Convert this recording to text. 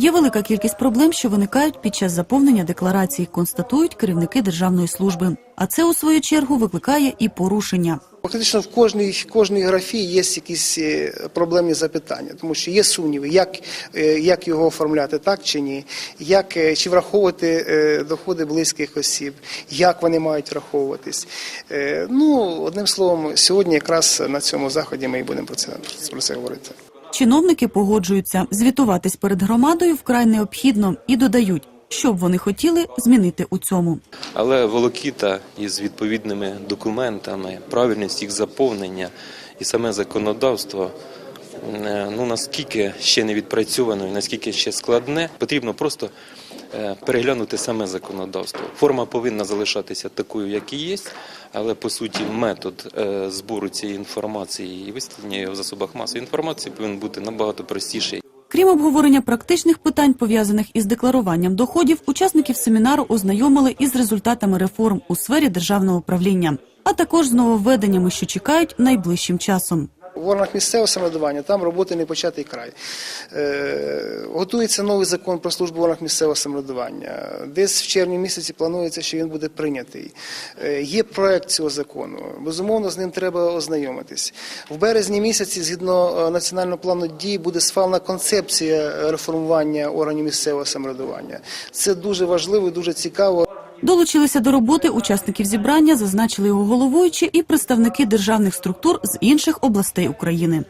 Є велика кількість проблем, що виникають під час заповнення декларації, констатують керівники державної служби. А це у свою чергу викликає і порушення. Фактично в кожній, кожній графі є якісь е, проблемні запитання, тому що є сумніви, як, е, як його оформляти, так чи ні, як, е, чи враховувати доходи близьких осіб, як вони мають враховуватись. Ну, одним словом, сьогодні якраз на цьому заході ми і будемо про це, про це говорити. Чиновники погоджуються, звітуватись перед громадою вкрай необхідно і додають, що б вони хотіли змінити у цьому. Але волокіта із відповідними документами, правильність їх заповнення і саме законодавство. е, Ну наскільки ще не відпрацьовано і наскільки ще складне, потрібно просто переглянути саме законодавство. Форма повинна залишатися такою, як і є, але по суті метод е, збору цієї інформації і висвітлення її в засобах масової інформації повинен бути набагато простіший. Крім обговорення практичних питань, пов'язаних із декларуванням доходів, учасників семінару ознайомили із результатами реформ у сфері державного управління, а також з нововведеннями, що чекають найближчим часом. В органах місцевого самоврядування там роботи не початий край. Е, готується новий закон про службу в органах місцевого самоврядування. Десь в червні місяці планується, що він буде прийнятий. Е, є проект цього закону. Безумовно, з ним треба ознайомитись. В березні місяці, згідно е, національного плану дій, буде схвалена концепція реформування органів місцевого самоврядування. Це дуже важливо і дуже цікаво. Долучилися до роботи учасників зібрання, зазначили його головуючі і представники державних структур з інших областей України.